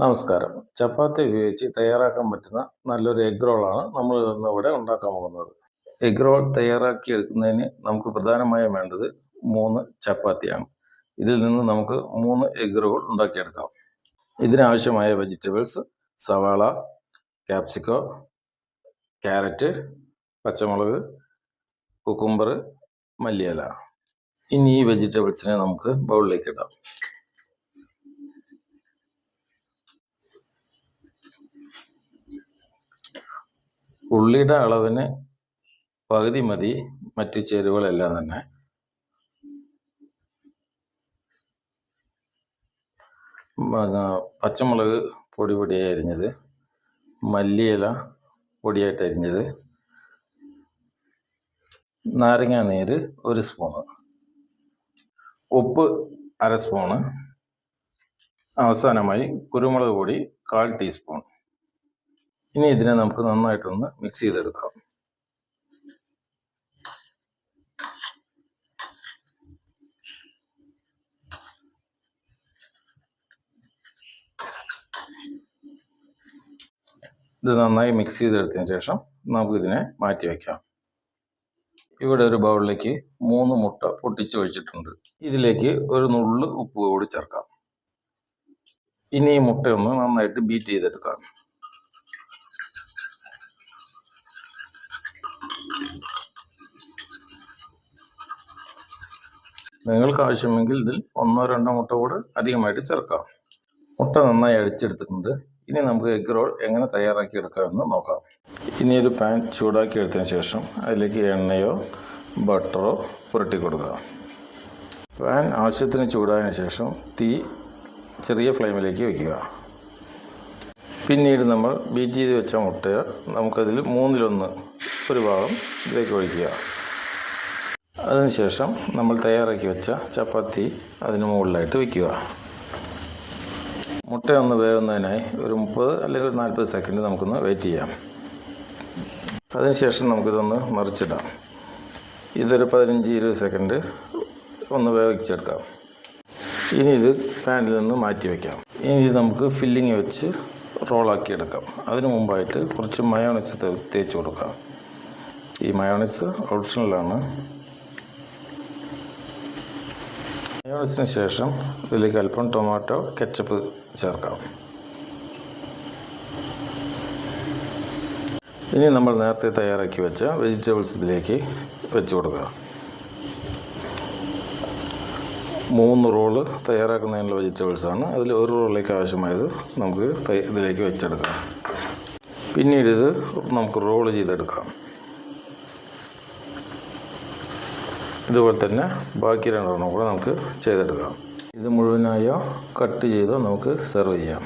നമസ്കാരം. ചപ്പാത്തി ഉപയോഗിച്ച് തയ്യാറാക്കാൻ പറ്റുന്ന നല്ലൊരു എഗ് റോളാണ് നമ്മൾ ഇന്നിവിടെ ഉണ്ടാക്കാൻ പോകുന്നത്. എഗ് റോൾ തയ്യാറാക്കി എടുക്കുന്നതിന് നമുക്ക് പ്രധാനമായും വേണ്ടത് മൂന്ന് ചപ്പാത്തിയാണ്. ഇതിൽ നിന്ന് നമുക്ക് മൂന്ന് എഗ് റോൾ ഉണ്ടാക്കിയെടുക്കാം. ഇതിനാവശ്യമായ വെജിറ്റബിൾസ് സവാള ക്യാപ്സിക്കോ ക്യാരറ്റ് പച്ചമുളക് കുക്കുംബർ മല്ലിയില. ഇനി ഈ വെജിറ്റബിൾസിനെ നമുക്ക് ബൗളിലേക്ക് ഇടാം. ഉള്ളിയുടെ അളവിന് പകുതി മതി മറ്റു ചേരുവകളെല്ലാം തന്നെ. പച്ചമുളക് പൊടി പൊടിയായി അരിഞ്ഞത്. മല്ലിയില പൊടിയായിട്ട് അരിഞ്ഞത്. നാരങ്ങാ നീര് ഒരു സ്പൂണ്. ഉപ്പ് അര സ്പൂണ്. അവസാനമായി കുരുമുളക് പൊടി കാൽ ടീസ്പൂൺ. ഇനി ഇതിനെ നമുക്ക് നന്നായിട്ടൊന്ന് മിക്സ് ചെയ്തെടുക്കാം. ഇത് നന്നായി മിക്സ് ചെയ്തെടുത്തതിന് ശേഷം നമുക്കിതിനെ മാറ്റി വയ്ക്കാം ഇവിടെ ഒരു ബൗളിലേക്ക് മൂന്ന് മുട്ട പൊട്ടിച്ചു വെച്ചിട്ടുണ്ട് ഇതിലേക്ക് ഒരു നുള്ള് ഉപ്പ് കൂടി ചേർക്കാം. ഇനി ഈ മുട്ടയൊന്ന് നന്നായിട്ട് ബീറ്റ് ചെയ്തെടുക്കാം. നിങ്ങൾക്ക് ആവശ്യമെങ്കിൽ ഇതിൽ ഒന്നോ രണ്ടോ മുട്ട കൂടെ അധികമായിട്ട് ചേർക്കാം. മുട്ട നന്നായി അടിച്ചെടുത്തിട്ടുണ്ട്. ഇനി നമുക്ക് എഗ് റോൾ എങ്ങനെ തയ്യാറാക്കി എടുക്കാമെന്ന് നോക്കാം. ഇനി ഒരു പാൻ ചൂടാക്കി എടുത്തതിന് ശേഷം അതിലേക്ക് എണ്ണയോ ബട്ടറോ പുരട്ടി കൊടുക്കുക. പാൻ ആവശ്യത്തിന് ചൂടായതിനു ശേഷം തീ ചെറിയ ഫ്ലെയിമിലേക്ക് വയ്ക്കുക പിന്നീട് നമ്മൾ ബീറ്റ് ചെയ്ത് വെച്ച മുട്ടയോ നമുക്കതിൽ മൂന്നിലൊന്ന് ഒരു ഭാഗം ഇതിലേക്ക് ഒഴിക്കുക. അതിനുശേഷം നമ്മൾ തയ്യാറാക്കി വെച്ച ചപ്പാത്തി അതിന് മുകളിലായിട്ട് വയ്ക്കുക മുട്ട ഒന്ന് വേവുന്നതിനായി ഒരു മുപ്പത് അല്ലെങ്കിൽ ഒരു നാൽപ്പത് സെക്കൻഡ് നമുക്കൊന്ന് വെയിറ്റ് ചെയ്യാം. അതിനുശേഷം നമുക്കിതൊന്ന് മറിച്ചിടാം. ഇതൊരു പതിനഞ്ച് ഇരുപത് സെക്കൻഡ് ഒന്ന് വേവിച്ചെടുക്കാം. ഇനി ഇത് പാനിൽ നിന്ന് മാറ്റി വയ്ക്കാം ഇനി ഇത് നമുക്ക് ഫില്ലിങ് വെച്ച് റോളാക്കി എടുക്കാം. അതിനു മുമ്പായിട്ട് കുറച്ച് മയോണൈസ് തേച്ച് കൊടുക്കാം. ഈ മയോണൈസ് ഓപ്ഷണലാണ് മയോണൈസിന് ശേഷം ഇതിലേക്ക് അല്പം ടൊമാറ്റോ കെച്ചപ്പ് ചേർക്കാം. ഇനി നമ്മൾ നേരത്തെ തയ്യാറാക്കി വെച്ച വെജിറ്റബിൾസ് ഇതിലേക്ക് വെച്ച് കൊടുക്കുക മൂന്ന് റോൾ തയ്യാറാക്കുന്നതിനുള്ള വെജിറ്റബിൾസാണ് അതിൽ ഒരു റോളിലേക്ക് ആവശ്യമായത് നമുക്ക് ഇതിലേക്ക് വെച്ചെടുക്കാം. പിന്നീട് ഇത് നമുക്ക് റോൾ ചെയ്തെടുക്കാം. ഇതുപോലെ തന്നെ ബാക്കി രണ്ടെണ്ണം കൂടെ നമുക്ക് ചെയ്തെടുക്കാം. ഇത് മുഴുവനായോ കട്ട് ചെയ്തോ നമുക്ക് സെർവ് ചെയ്യാം.